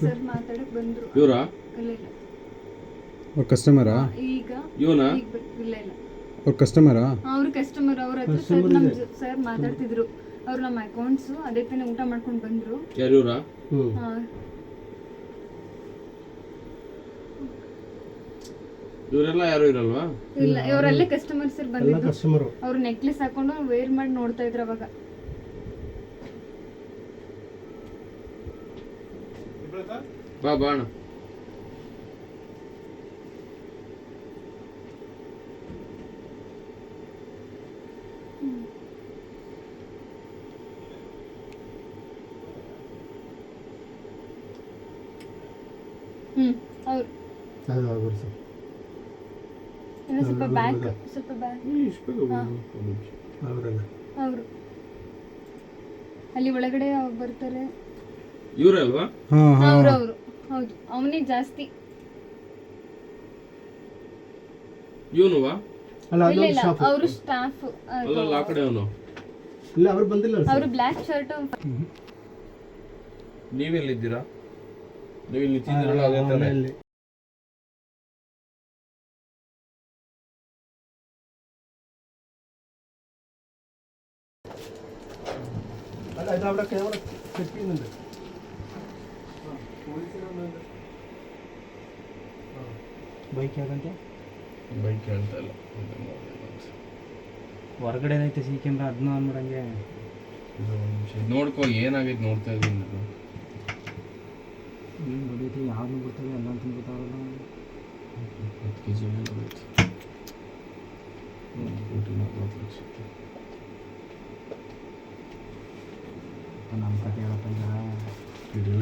Sir ಮಾತಾಡಕ್ ಬಂದ್ರು. ಇವರಾ? ಇಲ್ಲ ಇಲ್ಲ. ಅವ್ರ ಕಸ್ಟಮರಾ ಈಗ ಇವನಾ? ಈಗ ಬ- ಇಲ್ಲ ಇಲ್ಲ. ಅವ್ರ ಕಸ್ಟಮರಾ ಅವ್ರ ಕಸ್ಟಮರ್ ಅವ್ರ ಹತ್ರ ಸರ್ ನಮ್ ಸರ್ ಮಾತಾಡ್ತಿದ್ರು. ಅವ್ರು ನಮ್ಮ ಅಕೌಂಟ್ಸ್ ಅದೇ ತಾನೇ ಊಟ ಮಾಡ್ಕೊಂಡು ಬಂದ್ರು. ಯಾರು ಇವರಾ? ಆ, ಇವರೆಲ್ಲ ಯಾರು ಇರಲ್ವಾ? ಇಲ್ಲ ಇವರಲ್ಲೇ ಕಸ್ಟಮರ್ ಸರ್ ಬಂದಿದ್ರು ಕಸ್ಟಮರು ಅವ್ರು ನೆಕ್ಲೆಸ್ ಹಾಕೊಂಡು ವೇರ್ ಮಾಡಿ ನೋಡ್ತಾ ಇದ್ರು ಅವಾಗ. ಬಾ ಬಾ ಅಣ್ಣ. ಹ್ಮ್ ಅವ್ರು ಅದು ಆಗ್ಬೋದು ಸರ್. ಇನ್ನು ಸ್ವಲ್ಪ ಬ್ಯಾಕ್ ಸ್ವಲ್ಪ ಬ್ಯಾಕ್ ಅವರಲ್ಲ ಅವರು ಅಲ್ಲಿ ಒಳಗಡೆ ಅವ್ರು ಬರ್ತಾರೆ. ಇವರಲ್ವಾ ಹಾಂ ಹಾಂ ಅವ್ರು ಅವರು ಹೌದು ಅವನೇ ಜಾಸ್ತಿ ಇವನುವಾ ಅಲ್ಲ ಇಲ್ಲ ಅದೊಂದು ಇಲ್ಲ ಶಾಪ್ ಅವರು ಸ್ಟಾಫ್ ಅಲ್ಲಲ್ಲ ಆ ಕಡೆ ಅವನು ಇಲ್ಲ ಅವ್ರು ಬಂದಿಲ್ಲ ಸರ್ ಅವರು ಬ್ಲ್ಯಾಕ್ ಶರ್ಟ್ ನೀವೆಲ್ಲಿದ್ದೀರಾ ನೀವು ಇಲ್ಲಿ ನಿಂತಿದ್ದೀರಲ್ಲ ಅದೇ ತಾನೆ ಮನೆಯಲ್ಲಿ അല്ല ഇത് അവിടെ ക്യാമറ സെറ്റ് ചെയ്യുന്നുണ്ട് ಬೈಕ್ ಯಾಕಂತೆ? ಬೈಕ್ ಹೇಳ್ತಾ ಇಲ್ಲ. ಹೊರಗಡೆ ಏನೈತೆ ಸಿ ಕ್ಯಾಮ್ರಾ ಅದನ್ನ ಆನ್ ಮಾಡಂಗೆ ಇದು ಒಂದ್ ನಿಮಿಷ. ನೋಡ್ಕೋ ಏನಾಗೈತೆ ನೋಡ್ತಾ ಇದ್ದೀನಿ ನಾನು. ಏನು ಹೊಡೀತಿ ಯಾವ್ದು ಗೊತ್ತಲ್ಲ ಎಲ್ಲ ಅಂತ ಗೊತ್ತಾಗಲ್ಲ. ಹತ್ತು ಕೆ ಜಿ ಮೇಲೆ ಒಂದು ಕೋಟಿ ನಲ್ವತ್ತು ಲಕ್ಷ. ನಮ್ಮ ಕತೆ ಹೇಳಪ್ಪ ಈಗ. ಇದು